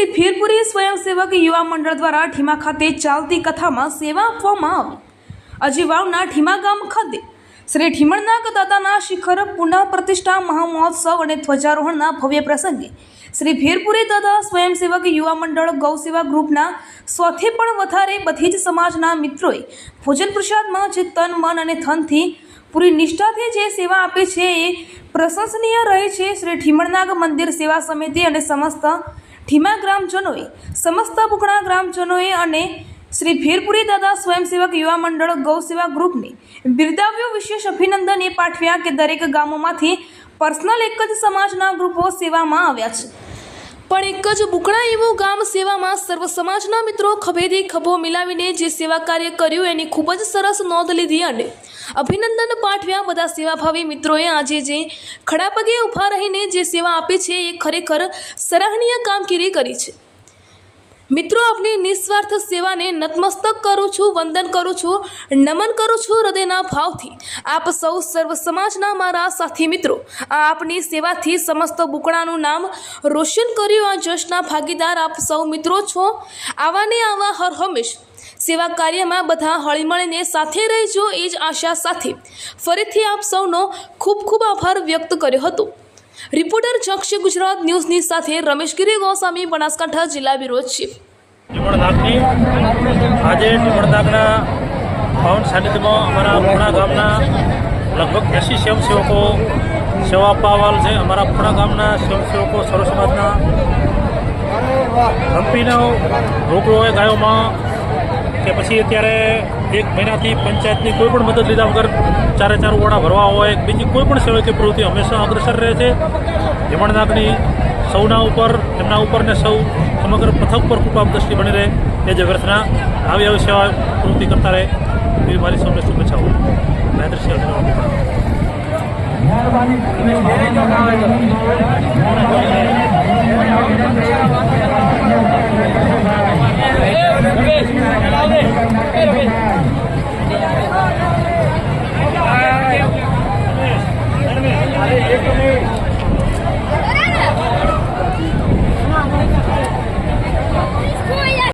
શ્રી ફીરપુરી સ્વયંસેવક યુવા મંડળ દ્વારા ઠીમા ખાતે ચાલતી કથામાં સેવા આપવામાં આવી. અજીવાવના ઠીમા ગામ ખાતે શ્રી ઠીમણનાગ દાદાના શિખર પુનઃ પ્રતિષ્ઠા મહામહોત્સવ અને ધ્વજારોહણના ભવ્ય પ્રસંગે શ્રી ફેરપુરી દાદા સ્વયંસેવક યુવા મંડળ ગૌસેવા ગ્રુપના સોથી પણ વધારે બધી જ સમાજના મિત્રોએ ભોજન પ્રસાદમાં જે તન, મન અને થનથી પૂરી નિષ્ઠાથી જે સેવા આપે છે એ પ્રશંસનીય રહે છે શ્રી ઠીમણનાગ મંદિર સેવા સમિતિ અને સમસ્ત ઠીમા ગ્રામજનોએ, સમસ્ત બુકણા ગ્રામજનોએ અને શ્રી ભીરપુરી દાદા સ્વયંસેવક યુવા મંડળ ગૌસેવા ગ્રુપને બિરદાવ્યો વિશેષ અભિનંદન એ પાઠવ્યા કે દરેક ગામોમાંથી પર્સનલ એક જ સમાજના ગ્રુપો સેવામાં આવ્યા છે. પણ એક જ બુકણા એવું ગામ સેવામાં સર્વ સમાજના મિત્રો ખભેથી ખભો મિલાવીને જે સેવા કાર્ય કર્યું એની ખૂબ જ સરસ નોંધ લીધી અને અભિનંદન પાઠવ્યા બધા સેવાભાવી મિત્રોએ આજે જે ખડા પગે ઊભા રહીને જે સેવા આપી છે એ ખરેખર સરાહનીય કામગીરી કરી છે. મિત્રો, આપની નિસ્વાર્થ સેવાને નતમસ્તક કરું છું, વંદન કરું છું, નમન કરું છું હૃદયના ભાવથી. આપ સૌ સર્વ સમાજના મારા સાથી મિત્રો, આ આપની સેવાથી સમસ્ત બુકડાનું નામ રોશન કર્યું. આ જશના ભાગીદાર આપ સૌ મિત્રો છો. આવાને આવા હર હંમેશ. સેવા કાર્યમાં બધા હળીમળીને સાથે રહેજો એ જ આશા સાથે. ફરીથી આપ સૌનો ખૂબ ખૂબ આભાર વ્યક્ત કર્યો હતો. રિપોર્ટર ચક્ષ ગુજરાત ન્યૂઝની સાથે રમેશગીરી ગોસ્વામી, બનાસકાંઠા જિલ્લા બ્યુરો ચીફ આજે પાવન સાનિધ્યમાં અમારા પુણા ગામના લગભગ એસી સ્વયંસેવકો સેવા આપવા આવેલ છે. અમારા પુણા ગામના સ્વયંસેવકો સર્વ સમાજના. હમ્પીનો રોકડો ગાયોમાં કે પછી અત્યારે એક મહિનાથી પંચાયતની કોઈ પણ મદદ લીધા વગર ચારે ચાર ઓરડા ભરવા હોય, બીજી કોઈ પણ સેવાકીય પ્રવૃત્તિ હંમેશા અગ્રસર રહે છે. યમણનાગની સૌના ઉપર, એમના ઉપર ને સૌ સમગ્ર પથક પર કૃપા દ્રષ્ટિ બની રહે. એ જે વ્યર્થના આવી આવી સેવા પ્રવૃત્તિ કરતા રહે. એવી મારી સૌને શુભેચ્છાઓ મહેન્દ્ર સિંહ